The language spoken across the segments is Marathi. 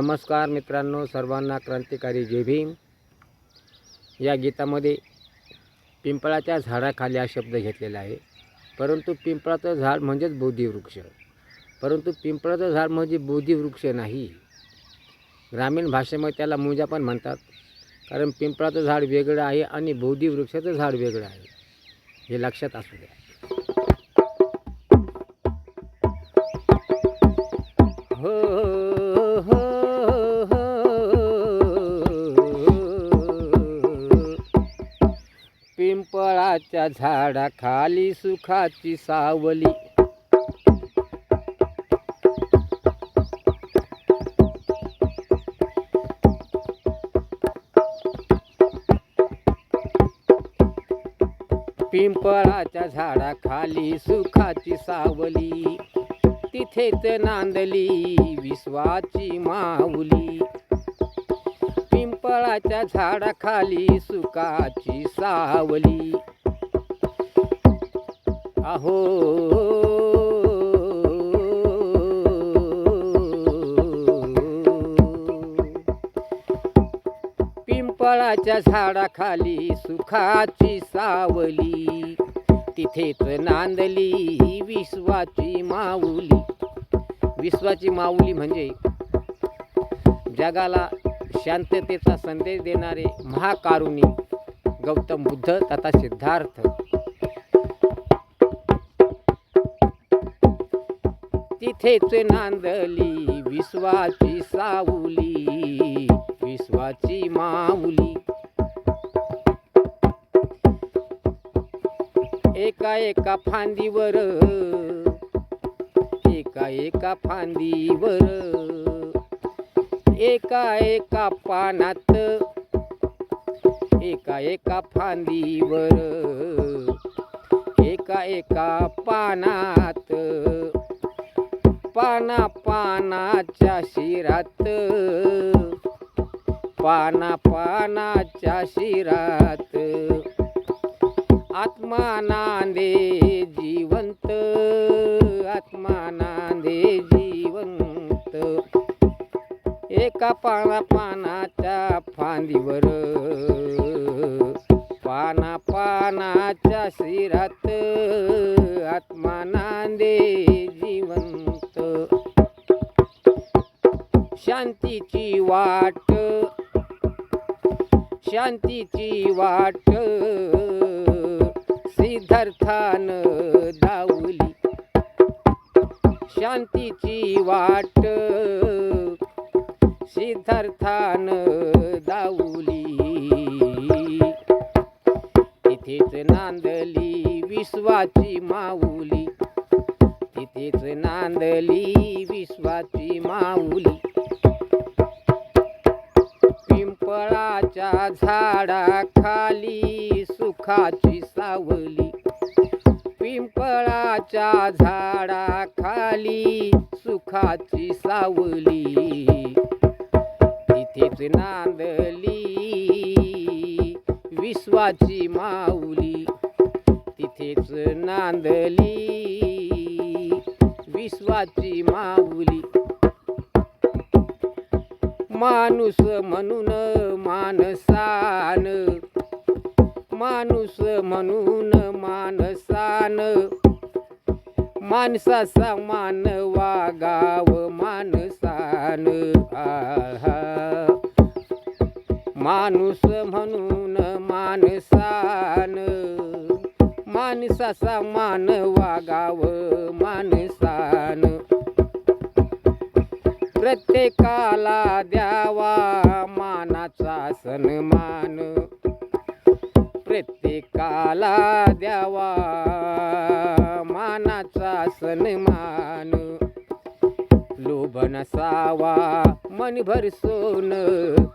नमस्कार मित्रांनो सर्वांना क्रांतिकारी जय भीम. या गीतामध्ये पिंपळाच्या झाडाखाली हा शब्द घेतलेला आहे. परंतु पिंपळाचं झाड म्हणजेच बोधिवृक्ष. परंतु पिंपळाचं झाड म्हणजे बोधिवृक्ष नाही. ग्रामीण भाषेमध्ये त्याला मुंजा पण म्हणतात. कारण पिंपळाचं झाड वेगळं आहे आणि बोधिवृक्षाचं झाड वेगळं आहे. हे लक्षात असू द्या. त्या झाडाखाली सुखाची सावली. पिंपळाच्या झाडाखाली सुखाची सावली. तिथेच नांदली विश्वाची माऊली. पिंपळाच्या झाडाखाली सुखाची सावली. अहो. पिंपळाच्या झाडाखाली सुखाची सावली तिथेच नांदली विश्वाची माऊली. विश्वाची माऊली म्हणजे जगाला शांततेचा संदेश देणारे महाकारुणी गौतम बुद्ध तथा सिद्धार्थ. तिथेच नांदली विश्वाची सावली विश्वाची माऊली. एका एका फांदीवर एका एका फांदीवर एका एका पानात एका एका फांदीवर एका एका पानात पाना पानाच्या शिरात. पाना पानाच्या शिरात. आत्मा नांदे जिवंत. आत्मा नांदे जिवंत. एका पाना पानाच्या फांदीवर. पाना पानाच्या शिरात. आत्मा नांदे जिवंत. शांतीची वाट. शांतीची वाट. सिद्धार्थान धावली. शांतीची वाट. सिद्धार्थान दाऊली तिथेच नांदली विश्वाची माऊली. तिथेच नांदली विश्वाची माऊली. पिंपळाच्या झाडाखाली सुखाची सावली. पिंपळाच्या झाडाखाली सुखाची सावली. तिथेच नांदली विश्वाची माऊली. तिथेच नांदली विश्वाची माऊली. माणूस म्हणून मानसान माणूस म्हणून मानसान माणसाचा मान वागाव माणसान. आहा. माणूस म्हणून माणसान. माणसाचा मान वागाव माणसान. प्रत्येकाला द्यावा मानाचा सन्मान. प्रत्येकाला द्यावा मानाचा सन्मान. लोभ नसावा मन सोन.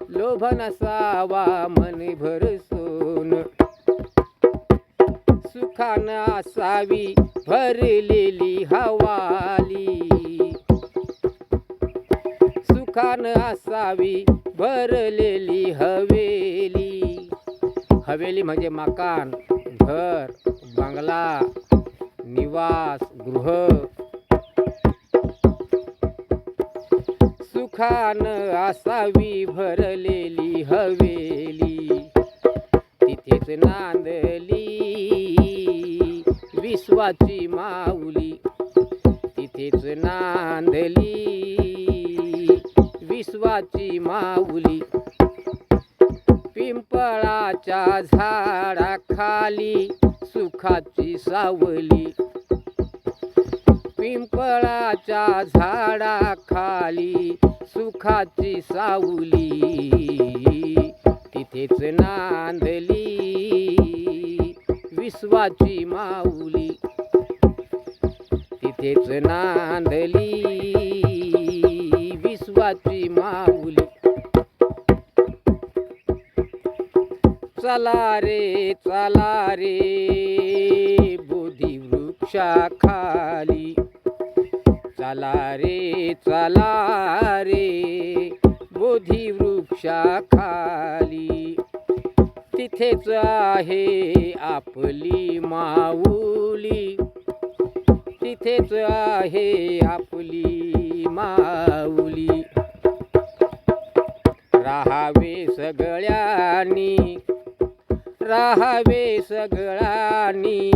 लोभ नसावा मन सोन. सुखानं असावी भरलेली हवाली. खान असावी भरलेली हवेली. हवेली म्हणजे मकान घर बंगला निवास गृह. सुखान असावी भरलेली हवेली. तिथेच नांदली विश्वाची माऊली. तिथेच नांदली देवाची माऊली. पिंपळाच्या झाडाखाली सुखाची सावली. पिंपळाच्या झाडाखाली सुखाची सावली. तिथेच नांदली विश्वाची माऊली. तिथेच नांदली विश्वाची माऊली. चला रे चला रे बोधी वृक्षाखाली. चला रे चला रे बोधी वृक्षाखाली. तिथेच आहे आपली माऊली. तिथेच आहे आपली माऊली. राहावे सगळ्यांनी राहावे सगळ्यांनी.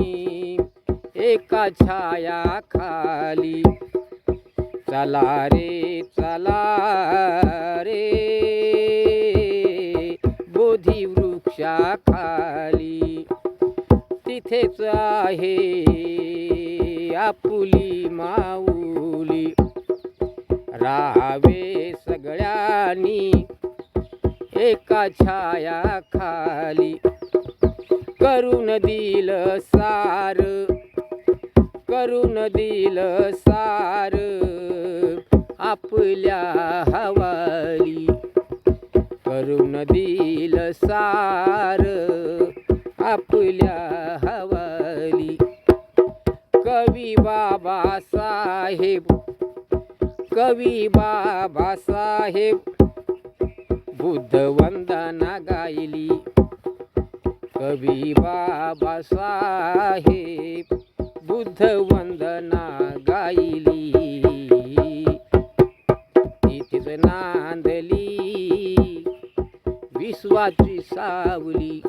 एका छाया खाली चला रे चला रे. बोधी वृक्षाखाली तिथेच आहे आपुली माऊली. राहावे सगळ्यांनी एका छाया खाली करून दिल सार करून दिल सार आपल्या हवाली. करून दिल सार आपल्या हवाली. कवी बाबा साहेब कवी बाबा साहेब बुद्ध वंदना गायली कवी बाबा साहेब बुद्ध वंदना गायली तिथेच नांदली विश्वाची सावली.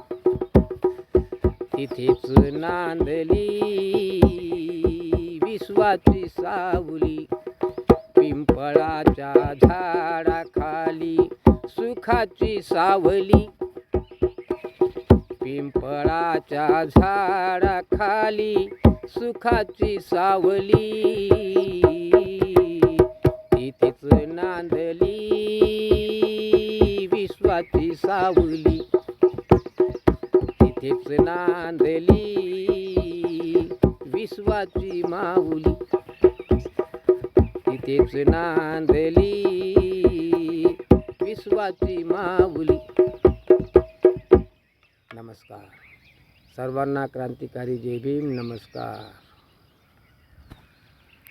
तिथेच नांदली विश्वाची सावली. पिंपळाच्या झाडाखाली सुखाची सावली. पिंपळाच्या झाडाखाली सुखाची सावली. तिथेच नांदली विश्वाची सावली. तिथेच नांदली विश्वाची माऊली. तिथेच नांदली विश्वाची माऊली. नमस्कार. सर्वांना क्रांतिकारी जय भीम. नमस्कार.